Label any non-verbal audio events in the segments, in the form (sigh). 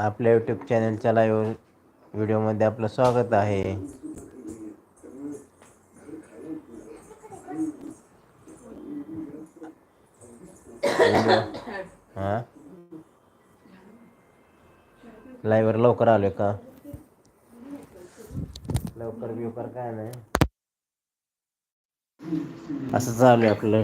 आपल्या यूट्यूब चॅनलच्या लाईव्ह व्हिडिओमध्ये आपलं स्वागत आहे. हां? लाईव्हवर लवकर आलो का? लवकर बिवकर काय नाही. असं चालू आहे आपलं.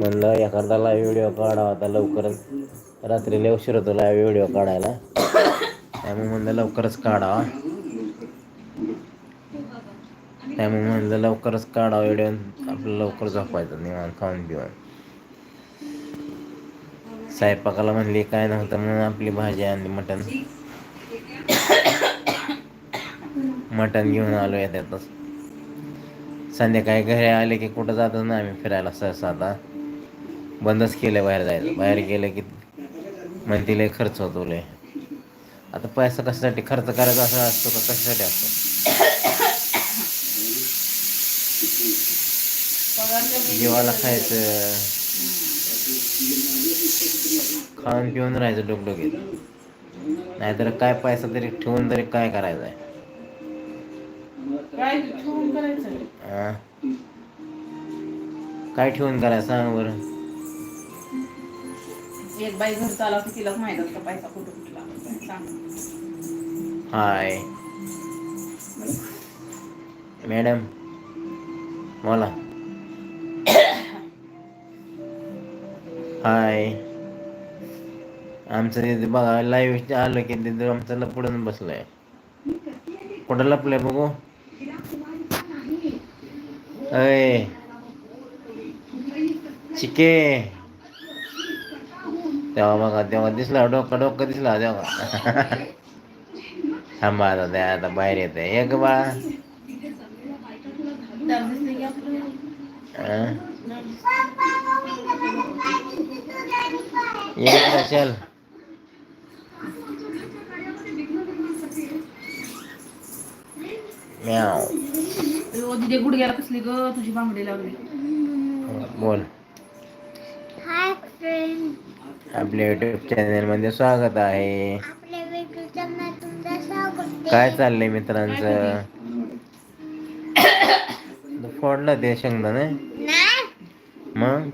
म्हणलं एखादा लाईव्ह व्हिडिओ काढावा आता लवकरच. रात्री उशीर होतो लाईव्ह व्हिडिओ काढायला. त्यामुळे म्हणलं लवकरच काढावा. त्यामुळे म्हणलं लवकरच काढावा व्हिडिओ आपलं लवकर झोपायचं निवांत खाऊन पिऊन. स्वयंपाकाला म्हणली काय नव्हतं म्हणून आपली भाजी आणली मटण. मटण घेऊन आलो त्यातच संध्याकाळी घरी आले की कुठं जातो ना आम्ही फिरायला सहसा आता. बंदच केलं बाहेर जायचं. बाहेर गेलं की म्हणते लय खर्च होतो लय. आता पैसा कशासाठी? खर्च करायचा असा असतो का कशासाठी असतो? जीवाला खायचं. खाऊन पिऊन राहायचं डोकडोकीत नाहीतर काय पैसा तरी ठेवून तरी काय करायचं आहे? काय ठेवून करायचं सांग बरं. एक बाई घर चालवते तिलाच माहीत असतं पैसा कुठं कुठला सांग. हाय. मॅडम बोला. हाय. आमचं तिथे बघा लाईव्ह आलं की तिथे आमचं लपडून बसलंय. कुठं लपलंय बघू? अय. चिके. तेव्हा बघा तेव्हा दिसला डोकं डोकं दिसला तेव्हा. थांबा आता त्या आता बाहेर येते एक बाळा. तर दिसते की आपलं अं? ये इकडं, चल गुडघ्याला कसली ग? तुझी बांगडी लागली बोल. हाय फ्रेंड आपल्या युट्यूब चॅनलमध्ये स्वागत आहे. आपल्या वेगळ्या तुमचं स्वागत आहे. काय चाललंय मित्रांचं? फोडलं ते शेंगदाणे? नाही. मग?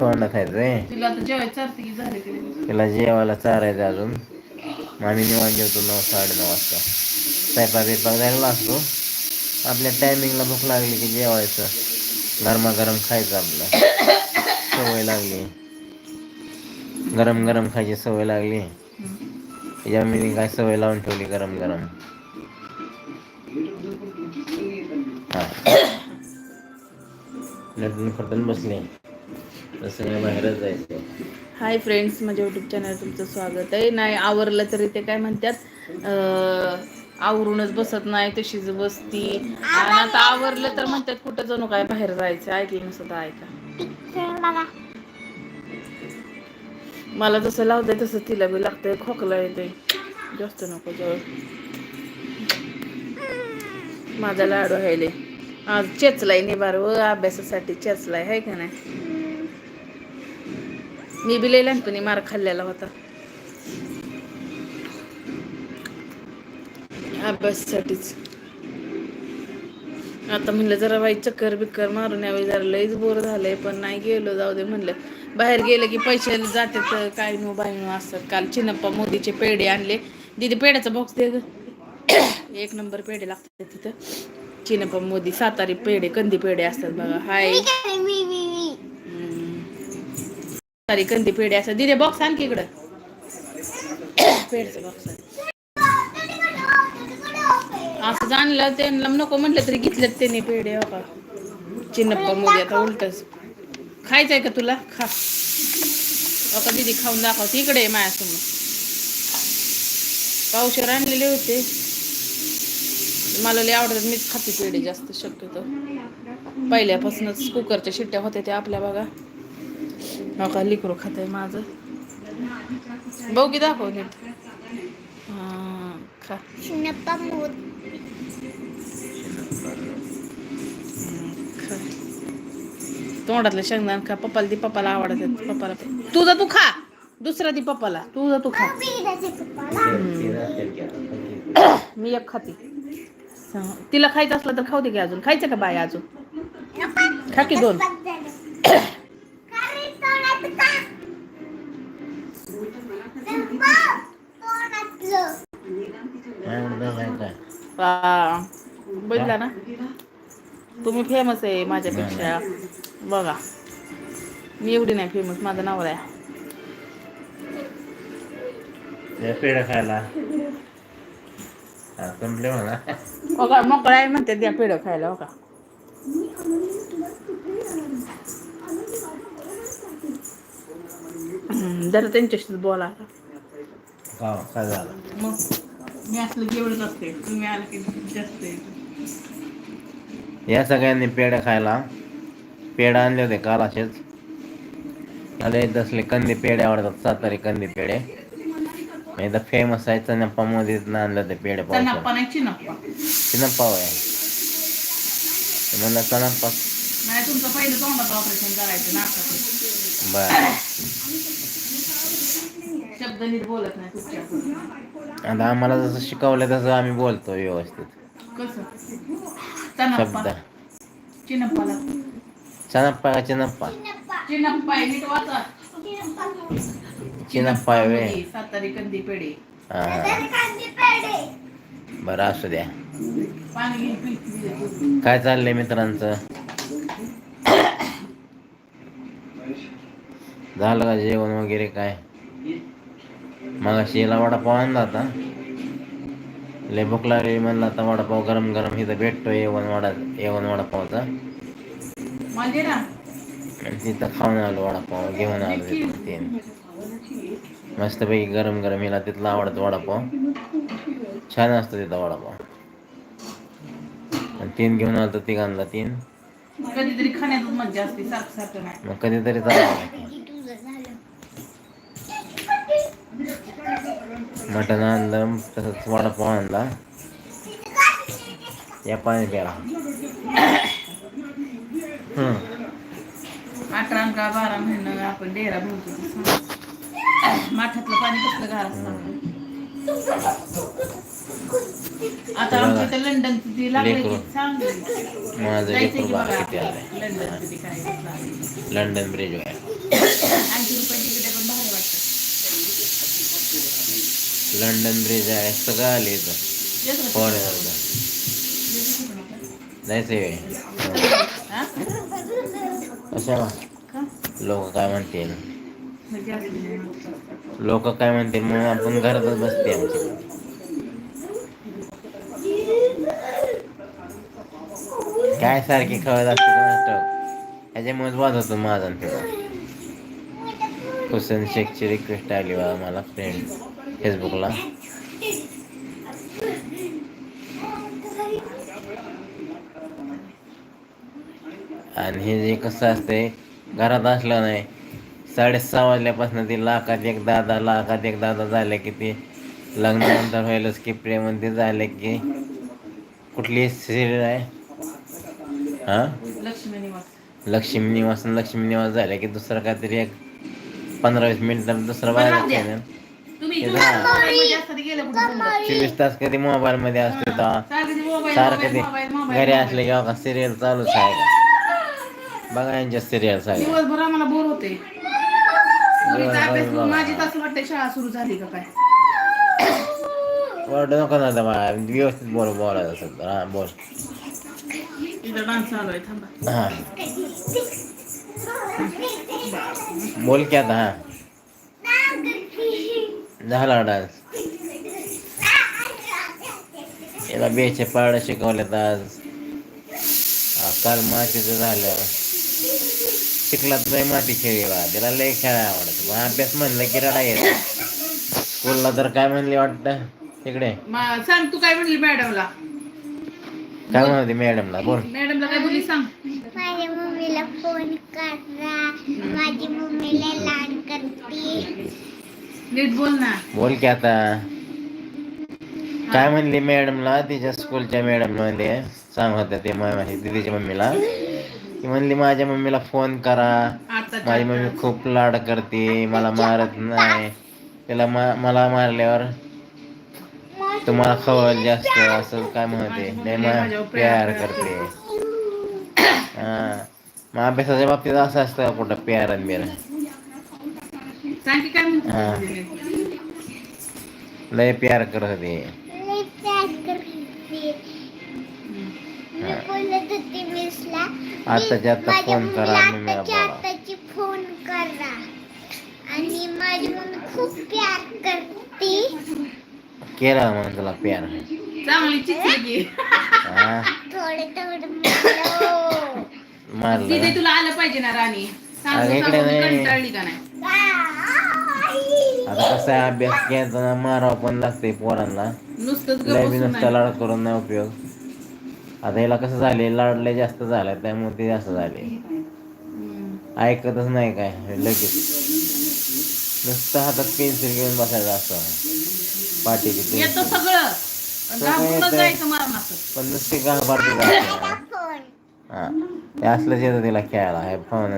तोंडात खायचंय तिला जेवायला चारायचं अजून. मग आम्ही निवांत जेवतो नऊ साडेनऊ वाजता. स्वयंपाक बिपाक झालेला असतो. आपल्या टायमिंगला भूक लागली की जेवायचं. गरमागरम खायचं आपलं. सवय लागली. गरम गरम खायची सवय लागली. त्याच्या मी काय सवय लावून ठेवली गरम गरम? हा. नटून फटून बसले. तसं बाहेरच जायचं. हाय फ्रेंड्स माझ्या युट्यूब चॅनल तुमचं स्वागत आहे. नाही आवरलं तरी ते काय म्हणतात आवरूनच बसत नाही तशीच बसती. आणि आता आवरलं तर म्हणतात कुठं जणू काय बाहेर जायचं ऐकलं नसतं तर ऐका. बघा मला जसं लावतंय तसं तिला बी लागतंय खोकला येते जास्त नको जवळ. माझा लाडू आहे आज चेचलाय निबार व अभ्यासासाठी चेचलाय आहे का नाही? मी बी लई लहानपणी मार खाल्लेला होता. अभ्यासासाठीच. आता म्हणलं जरा बाई चक्कर बिक्कर मारून यावे जरा लईच बोर झालंय पण नाही गेलो जाऊ दे म्हणलं. बाहेर गेलं की पैसे जाते तर काय नो बाई नो असतात. काल चिनप्पा मोदीचे पेढे आणले. दीदी पेढ्याचा बॉक्स दे ग. (coughs) एक नंबर पेढे लागतात तिथं. चिनप्पा मोदी सातारी पेढे कंदी पेढे असतात बघा. हाय. सातारी कंदी पेढे असतात. दिदे बॉक्स आणखी इकडं. (coughs) पेढ्याचा बॉक्स असं जाणलं त्यांना नको म्हटलं तरी घेतलं त्यांनी पेढे हो का? चिन्नप्पा मोदी आता उलटच. खायचंय का तुला? खा. हो का दिदी खाऊन दाखव. इकडे आहे माझ्यासमोर. पावशेर आणलेले होते. मला लय आवडतात. मीच खाते पेढे जास्त शक्यतो. पहिल्यापासूनच कुकरच्या शिट्ट्या होत्या त्या आपल्या बघा. हो का लिकरू खात आहे माझं. बघू की दाखव नीट. हां. खा तोंडातलं शेंगदाण खा पप्पाला ती पप्पाला आवडत पप्पाला तुझा तू खा. दुसरा ती पप्पाला. तुझा तू खा. मी एक खाते. तिला खायचं असलं तर खाऊ दे की अजून. खायचं का बाय अजून? खा की दोन. आ, बघितला ना? तुम्ही फेमस आहे माझ्यापेक्षा. बघा. मी एवढी नाही फेमस माझं नाव आहे. पेढ खायला. संपले म्हणा. बघा मोकळा आहे म्हणते द्या पेढं खायला बघा. हम्म, जरा त्यांच्याशी बोला. का काय झालं? मग. मी असलं जेवढच असते तुम्ही आलं की जास्त या सगळ्यांनी पेढे खायला. पेढे आणले होते काल असेच मला येत असले कंदी पेढे आवडतात सातारी कंदी पेढे. एकदा फेमस आहे चनप्पा मध्ये आणलं ते पेढे चनप्पा पावसाळ्यात नाही चिनप्पा. चिनप्पा आहे म्हणलं चनप्पा नाही तुमचं पहिलं तोंडाचं ऑपरेशन करायचं नाकाचं बर. शब्द नीट बोलत नाही तुमच्या आता आम्हाला जसं शिकवलं तसं आम्ही बोलतो व्यवस्थित. कसं? शब्द. चनप्पा चिनप्पाला. चनप्पा का चिनप्पा? चिनप्पा आहे नीट वाचा. चिनप्पा आहे वे मध्ये सातारी कंदी पेढे. हा हा. बरं असू द्या. काय चाललंय मित्रांचं? झालं का जेवण वगैरे काय? मग शिला वडापाव आणला आता लय भूक लागली म्हणलं आता वडापाव गरम गरम इथं भेटतो येवन वडा येवन वडापावचा. म्हणजे तिथं खाऊन आलो वडापाव घेऊन आलो तीन. मस्तपैकी गरम गरम हिला तिथला आवडतो वडापाव. छान असतो तिथं वडापाव. आणि तीन घेऊन आलो तिघांना तीन. कधीतरी नाही. मग कधीतरी चालू मटण आणलं तसंच वडापाव आणला या पाणी प्याला. अठरा का बारा महिने आपण डेरा भरतो. माठातलं पाणी कसलं असतं आता आमच्या इथं लंडनची ती लागली माझं. लंडन ब्रिज आहे लंडन ब्रिज आहे सगळं आले इथं. येत नाही ते येत कशाला लोक काय म्हणतील? लोक काय म्हणतील? म्हणून आपण घरातच बसते आमची. काय सारखी खवत असते कोणास मजबात होतो माझा आणि तुझा हुसेन शेखची रिक्वेस्ट आली बा मला फ्रेंड फेसबुकला आणि हे जे कसं असते घरात असलं नाही. साडेसहा वाजल्यापासून ते लाखात एक दादा लाखात एक दादा झाले की ते लग्नानंतर व्हायलाच की प्रेममध्ये झाले की कुठली सिरियल आहे. हां? लक्ष्मी निवास. लक्ष्मी निवास आणि लक्ष्मी निवास झाले की दुसरं काहीतरी एक पंधरा वीस मिनिटात दुसरं बाहेर चोवीस तास कधी मोबाईल मध्ये असते सारखं ते घरी असले की बघा सिरियल चालूच आहे. बघा यांच्या सिरियल सगळ्या दिवसभर आम्हाला बोर होते मुलीचा अभ्यास करून माझी तास वाटते शाळा सुरू झाली का काय? ओरडू नको ना व्यवस्थित बोल बोलायचं असेल तर. हां बोल. इथं डान्स चालू आहे थांबा. हां. बोल की आता हां. झाला डान्स. याला बेचे पारडं शिकवलेत आज. काल मातीचं झालं चिखलात लय माती खेळली बा. त्याला लय खेळायला आवडत. बा अभ्यास म्हणलं की रडा येत. स्कूलला तर काय म्हणली वाटतं? तिकडे मा- सांग तू काय म्हणली मॅडमला? काय म्हणते मॅडमला? बोल. मॅडमला काय बोलली सांग. माझ्या मम्मीला फोन करा. माझी मम्मीला लाड करते. नीट बोल ना. बोल की आता. काय म्हणली मॅडमला तिच्या स्कूलच्या मॅडममध्ये सांग होत्या ते दिदीच्या मम्मीला. ती म्हणली माझ्या मम्मीला फोन करा. माझी मम्मी खूप लाड करते मला मारत नाही. तिला मा मला मारल्यावर तुम्हाला खवल जास्त असं काय म्हणते? नाही प्यार करते. हा. मग अभ्यासाच्या बाबतीत असं असतं कुठं प्यार आणि बिर? सांग की काय. म्हणते लय प्यार मी बोलत होती मिसला फोन करा आत्ताच्या बोला. आत्ताची फोन करा. आणि माझी मम्मी खूप प्यार करते. केला मग तुला प्यार. चांगली चिचली हा. थोडे थोडे? तुला आलं पाहिजे ना राणी. सांगू. कंटाळली का नाही? आता कसं आहे अभ्यास घ्यायचा मारावं पण लागते पोरांना. नुसतंच गप्प लय बी बसून नुसतं नाही. लाड करून नाही उपयोग. आता याला कसं झाले लाड लय जास्त झालाय त्यामुळे ते जास्त झाले हम्म. ऐकतच नाही काय लगेच. नुसतं हातात पेन्सिल घेऊन बसायचं असं. पाठीची येतं पेन्सिल. सगळं. पण सगळं घाबरूनच येतंय. जायचं मारणाचं पण नुसती जायचं. फोन. हा. हे असलंच येतं तिला खेळायला हे फोन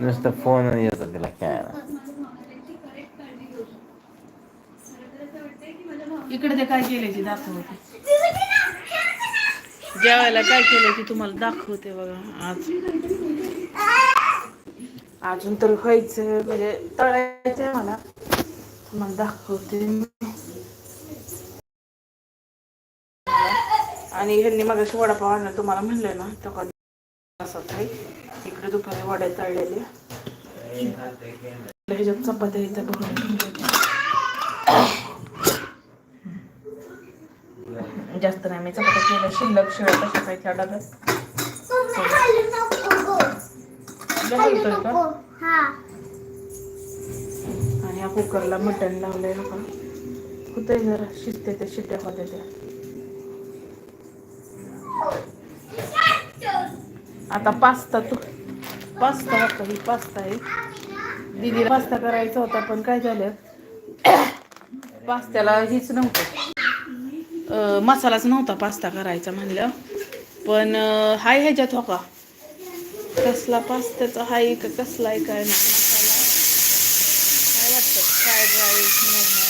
नुसतं फोन आणि येतं तिला खेळायला. इकडे ते काय केलंय ते दाखवते. जेवायला काय केलंय ते तुम्हाला दाखवते बघा आज. अजून तर व्हायचं म्हणजे तळायचं मला. तुम्हाला दाखवते. आणि ह्यांनी मग वडापाव आणला तुम्हाला म्हणलं ना तो का असत आहे इकडे दुपारी ह्याच्यात चपात्या इथं भरून. जास्त नाही मी चपात्या केल्या. शिल्लक शिळ्या कशा काय त्या डब्यात? आणि ह्या कुकरला मटण लावलंय का होतंय जरा? शिजते ते शिट्ट्या होत्या त्या. आता पास्ता तू. पास्ता होता ही पास्ता आहे. दीदीला पास्ता करायचा होता पण काय झालं? पास्त्याला हीच नव्हतं. मसालाच नव्हता पास्ता करायचा म्हणलं. पण हाय ह्याच्यात हो का? कसला पास्त्याचा हाय का कसला आहे काय नाही. मसाला. काय वाटतं? फ्राईड राईस मोमो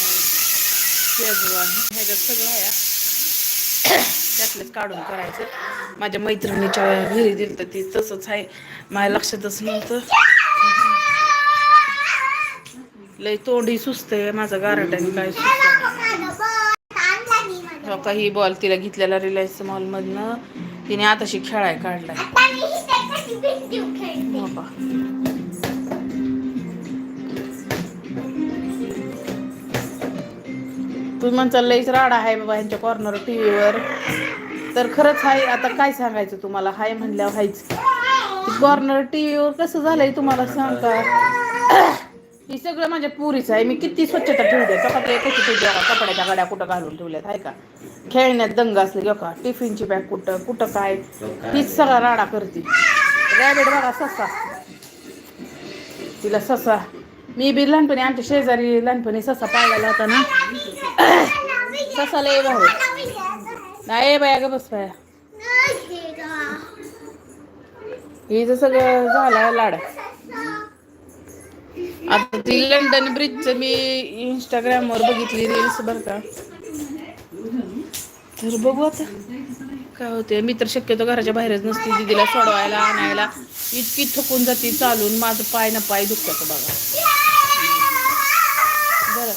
शेजवान ह्याच्यात सगळं आहे. त्यातलंच काढून करायचं. माझ्या मैत्रिणीच्या घरी दिलं तर ते तसंच आहे. माझ्या लक्षातच नव्हतं. लय तोंडी सुस्त आहे माझं गारट्याने काय माझा. हो का ही बॉल तिला घेतलेला रिलायन्स मॉलमधनं तिने आताशी खेळाय काढलाय. तुम्ही म्हणता लईच राडा आहे बाबा यांच्या कॉर्नर टी व्हीवर तर खरंच आहे आता काय सांगायचं तुम्हाला? हाय म्हणल्यावर हायच कॉर्नर टी व्हीवर कसं झालंय तुम्हाला सांग? का ही सगळं माझ्या पुरीच आहे. मी किती स्वच्छता ठेवते चपात्या कशी ठेवते कपड्याच्या गाड्या कुठं घालून ठेवल्यात आहे का? खेळण्यात दंग असले की का टिफिनची बॅग कुठं कुठं काय? तीच सगळा राडा करते. रॅबिट बघा ससा. तिला ससा. मी बी लहानपणी आमच्या शेजारी लहानपणी ससा पाळलेला होता ना. ससा लय भाऊ नाही बाया ग बस बाया. हिचं सगळं झालं लाड. आता ती लंडन ब्रिजचं मी इंस्टाग्रामवर बघितली रील्स बरं का. तर बघू आता काय होते मी तर शक्यतो घराच्या बाहेरच नसते दिदीला सोडवायला आणायला. इतकी थकून जाते चालून माझं पाय ना पाय दुखतात बघा बरं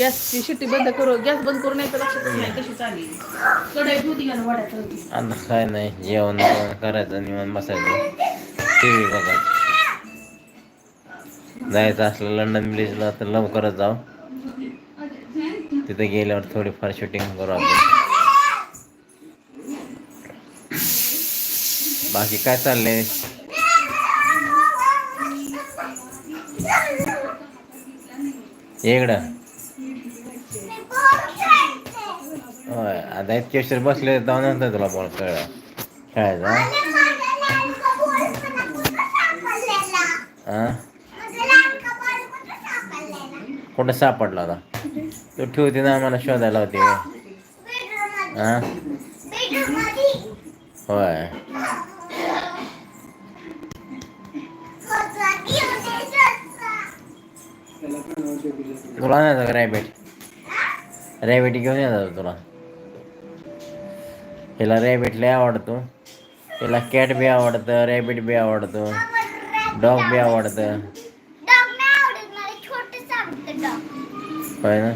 गॅसची शिट्टी बंद करू गॅस बंद करू नाही तर लक्षात नाही कशी होती का वाड्यात होती आता काय नाही जेवण करायचं निवांत बसायचं. टी व्ही बघायचं. जायचं असलं लंडन ब्रिजला तर लवकरच जाऊ. तिथे गेल्यावर थोडीफार शूटिंग करू आपण. बाकी काय चाललंय? इकडं. आता इतके बसले जाऊन नंतर तुला बॉल कळला खेळायचा हा? कुठं सापडला होता तू ठेवते ना आम्हाला शोधायला होती हा. होय. तुला नाही का रॅबिट रॅबिट घेऊन येतात तुला. हिला रॅबिट लय आवडतो. हिला कॅट बी आवडतं रॅबिट बी आवडतं डॉग बी आवडतं. होय ना?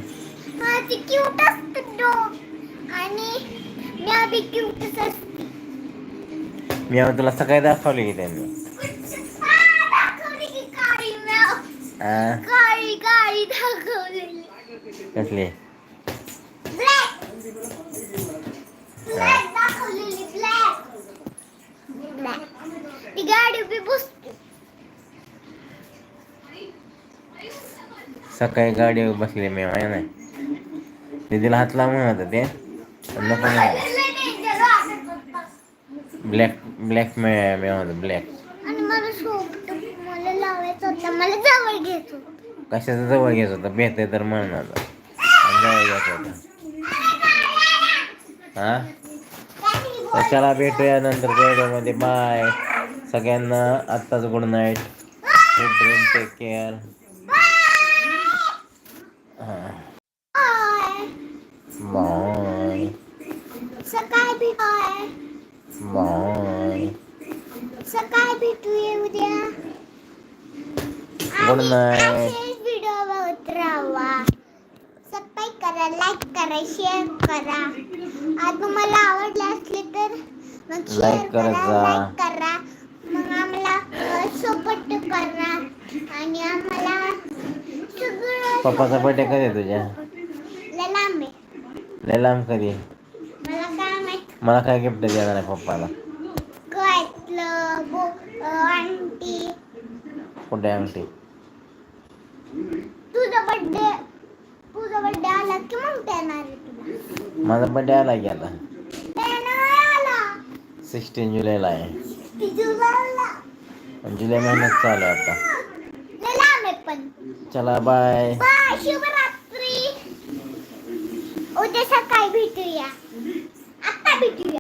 मी तुला सकाळी दाखवली की त्यांनी. कसली? गाडी बी बसते. सकाळी गाडीवर बसले मी माहिती नाही. दीदीला हात लावून म्हणत ते नको होतं. ब्लॅक ब्लॅक मे मी म्हणतो ब्लॅक मला होतं जवळ होतं. कशाचं जवळ घ्यायचं होतं? भेटते तर म्हण आता. आणि जवळ घ्यायचं होतं. हा? चला भेटूया नंतर व्हिडिओमध्ये बाय सगळ्यांना आत्ताच good night. Good dream take care. Bye सकाळी सकाळी भेटूया उद्या. राहा सबस्क्राईब करा लाईक करा शेअर करा. आज तुम्हाला आवडले असले तर मग शेअर करा जा. लाईक करा मग आम्हाला सपोर्ट करा आणि आम्हाला सगळं पप्पाचा बर्थडे कधी आहे तुझ्या लय लांब आहे लय लांब कधी मला काय माहीत मला काय गिफ्ट देणार आहे पप्पाला कळलं बो आंटी कुठे अंगठी तुझा बर्थडे तुझा बर्थडे आला की मग देणार आहे तुला माझा बर्थडे आला की आता ते नाही आला सिक्स्टीन जुलैला आहे ती जुलैला आणि जुलै महिन्यात चालू आहे आता लय लांब आहे पण चला बाय शुभरात्री. उद्या सकाळी भेटूया. आता भेटूया.